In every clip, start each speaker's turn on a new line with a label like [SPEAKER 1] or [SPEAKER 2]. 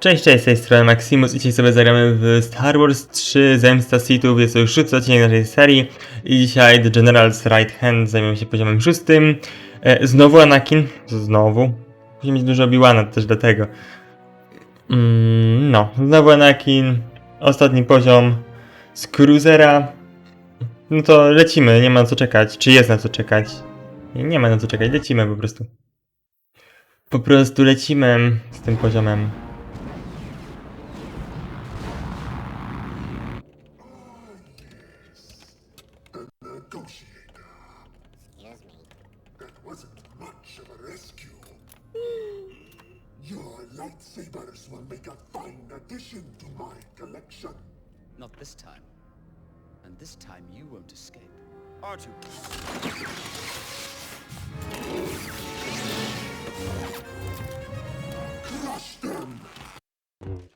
[SPEAKER 1] Cześć, cześć, z tej strony Maximus i dzisiaj sobie zagramy w Star Wars 3 Zemsta Sithów. Jest to już szósty odcinek naszej serii i dzisiaj The General's Right Hand zajmiemy się poziomem szóstym. E, znowu Anakin, znowu. Musimy mieć dużo Obi-Wana też dlatego. Mm, no, znowu Anakin, ostatni poziom z Cruisera. No to lecimy, nie ma na co czekać. Czy jest na co czekać? Nie, nie ma na co czekać, lecimy po prostu. Po prostu lecimy z tym poziomem.
[SPEAKER 2] Lightsabers will make a fine addition to my collection.
[SPEAKER 3] Not this time. And this time you won't escape. R2.
[SPEAKER 2] Crush them!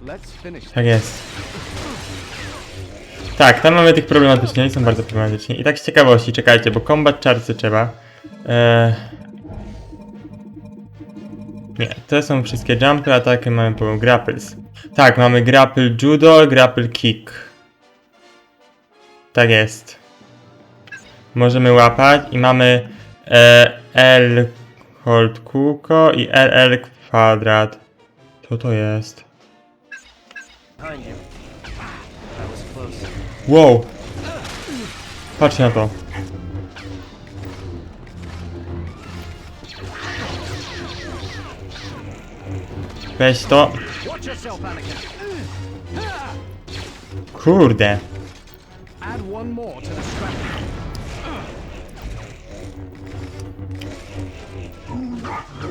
[SPEAKER 3] Let's finish
[SPEAKER 1] Tak jest. Tak, tam mamy tych problematycznych, oni są bardzo problematyczni. I tak z ciekawości, czekajcie, bo combat czarcy trzeba. Eee... Nie, to są wszystkie jumpy, ataki mamy po grapples. Tak, mamy grapple judo, grapple kick. Tak jest. Możemy łapać i mamy e, L hold kółko i LL kwadrat. Co to jest? Wow! Patrzcie na to.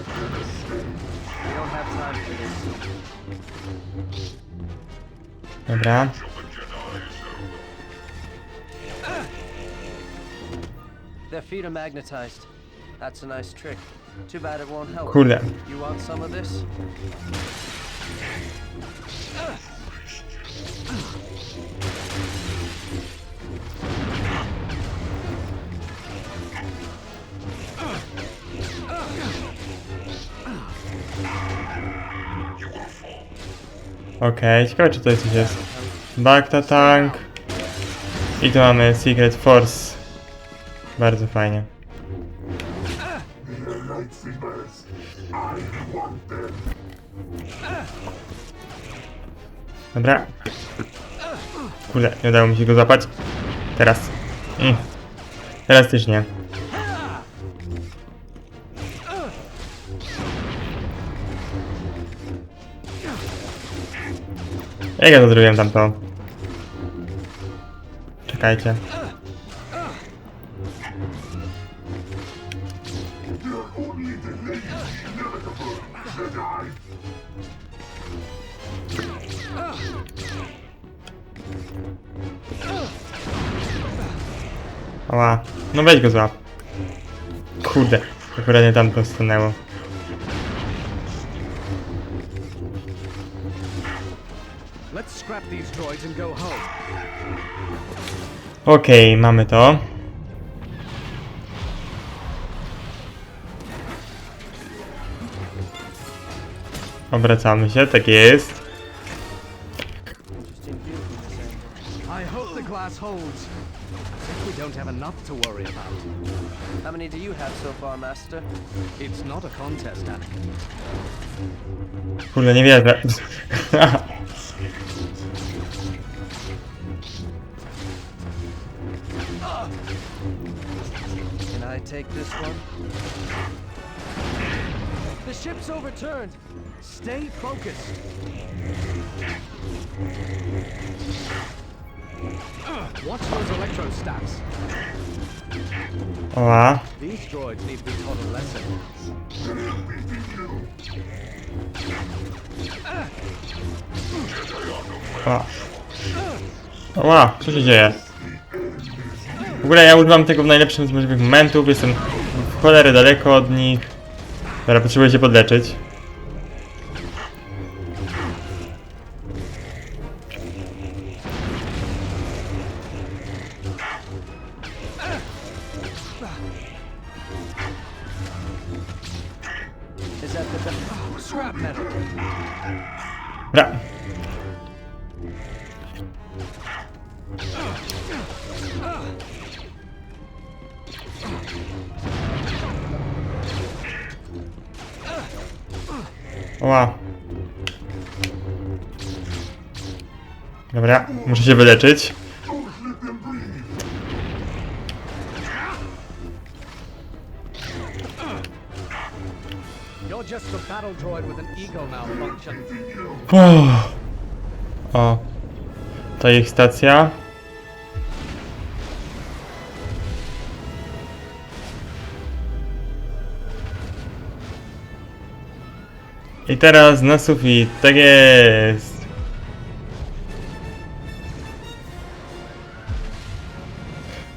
[SPEAKER 3] For this.
[SPEAKER 1] Dobra.
[SPEAKER 4] Their feet are magnetized. That's a nice trick.
[SPEAKER 1] Kurde. Okej, ciekawe czy to coś jest. Back to tank. I tu mamy Secret Force. Bardzo fajnie. Dobra. Kurde, nie udało mi się go złapać. Teraz. Mm. Teraz też nie. Jak ja to zrobiłem tamto? Czekajcie. Ała. No weź go złap. Kurde. Akurat nie tam to stanęło. Okej, mamy to. Obracamy się, tak jest.
[SPEAKER 3] I hope the glass holds. We don't have enough to worry about.
[SPEAKER 4] How many do you have so far, Master?
[SPEAKER 3] It's not a contest, Anakin.
[SPEAKER 1] Kurde, nie wierzę.
[SPEAKER 4] Can I take this one? The ship's overturned.
[SPEAKER 3] Stay focused. Watch those electrostats.
[SPEAKER 1] Ała.
[SPEAKER 3] These droids need to be taught a lesson.
[SPEAKER 1] Ała, co się dzieje? W ogóle ja używam tego w najlepszym z możliwych momentów, jestem w cholerę daleko od nich. Dobra, potrzebuję się podleczyć. Dobra. Ła. Dobra, muszę się wyleczyć.
[SPEAKER 5] Battle droid with an ego malfunction.
[SPEAKER 1] O. To ich stacja. I teraz na sufit. Tak jest.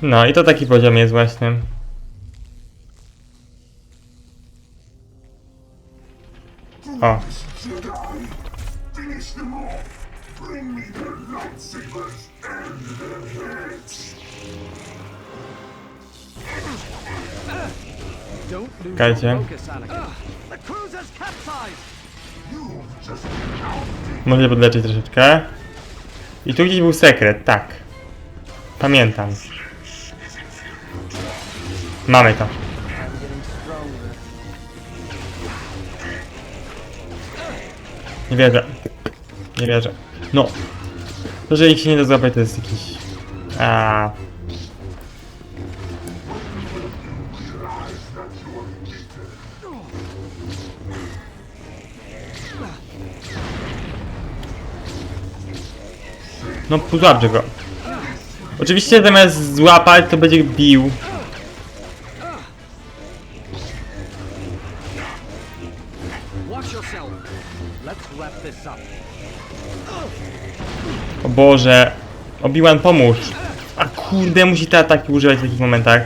[SPEAKER 1] No i to taki poziom jest właśnie.
[SPEAKER 2] Been outdid.
[SPEAKER 1] Może podleczyć troszeczkę. I tu gdzieś był sekret, tak. Pamiętam. Mamy to. Nie wierzę. Nie wierzę. No. To, że ich się nie da złapać, to jest jakiś... A. No, złapcie go. Oczywiście zamiast złapać, to będzie bił. O Boże. Obi-Wan, pomóż. A kurde, musi te ataki używać w takich momentach.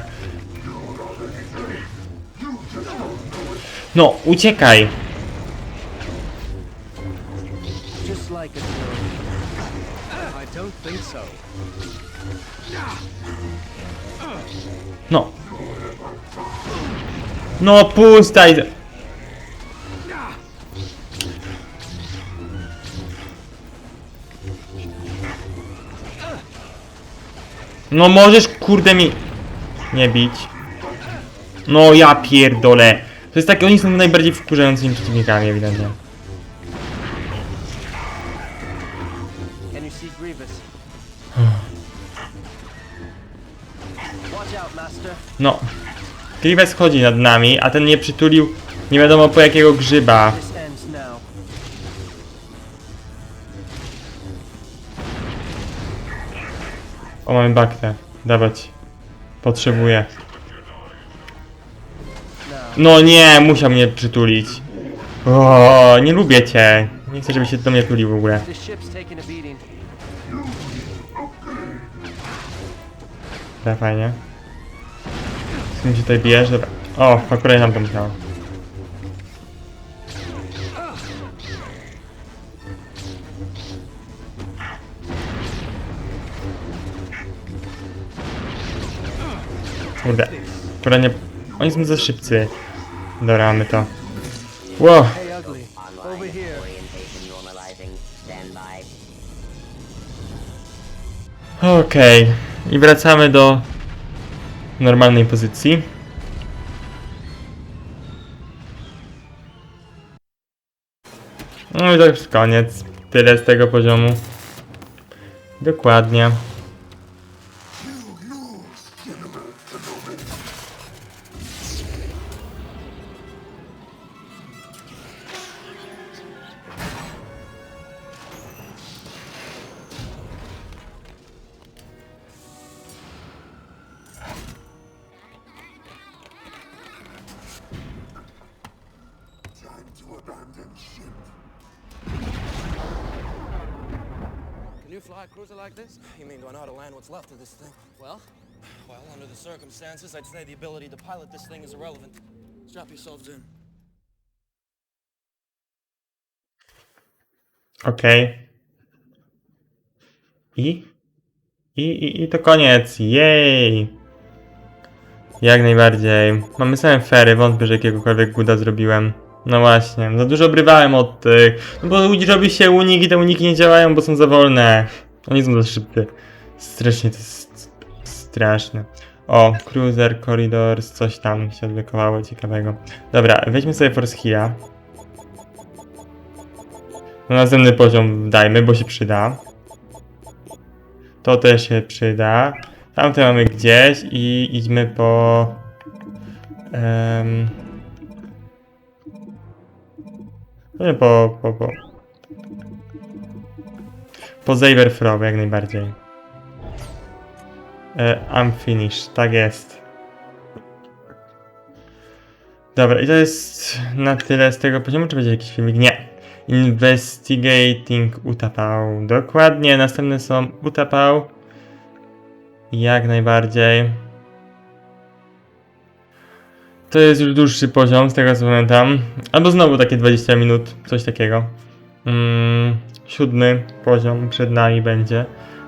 [SPEAKER 1] No, uciekaj.
[SPEAKER 4] Just like a
[SPEAKER 1] No możesz kurde mi nie bić. No ja pierdolę. To jest takie, oni są najbardziej wkurzającymi przeciwnikami ewidentnie. No. Grievous chodzi nad nami, a ten nie przytulił nie wiadomo po jakiego grzyba. O, mamy baktę. Dawać. Potrzebuję. No nie, musiał mnie przytulić. O, nie lubię cię. Nie chcę, żeby się do mnie tulił w ogóle.
[SPEAKER 4] This ship's taking a beating.
[SPEAKER 1] Tak, fajnie. Z kim się tutaj bijesz? Dobra. O, akurat nam to musiało. Kurde. Akurat nie... Oni są za szybcy. Dobra, mamy to. Wow. Okej. I wracamy do normalnej pozycji. No i to już koniec. Tyle z tego poziomu. Dokładnie.
[SPEAKER 6] Can you fly a cruiser like this? You mean do I know how to land what's left of this thing? Well, well, under the circumstances, I'd say the ability to pilot this thing is irrelevant. Strap yourselves in.
[SPEAKER 1] Okej. I? I, i? I to koniec. Jej! Jak najbardziej. Mamy same fery, wątpię, że jakiegokolwiek guda zrobiłem. No właśnie, za dużo obrywałem od tych. No bo robi się unik i te uniki nie działają, bo są za wolne. Oni są za szybkie. Strasznie to jest straszne. O, Cruiser, Corridors, coś tam się odblokowało ciekawego. Dobra, weźmy sobie Force Heal'a. No, następny poziom dajmy, bo się przyda. To też się przyda. Tamte mamy gdzieś i idźmy po... Um, nie, po, po, po. Po Zaber Throw jak najbardziej. E, I'm finished, tak jest. Dobra, i to jest na tyle z tego poziomu, czy będzie jakiś filmik? Nie. Investigating utapał. Dokładnie, następne są utapał. Jak najbardziej. To jest już dłuższy poziom, z tego co pamiętam. Albo znowu takie 20 minut, coś takiego. Mm, siódmy poziom przed nami będzie.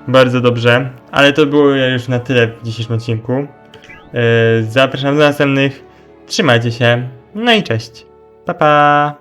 [SPEAKER 1] Bardzo dobrze, ale to było już na tyle w dzisiejszym odcinku. Yy, zapraszam do następnych. Trzymajcie się. No i cześć. Pa pa.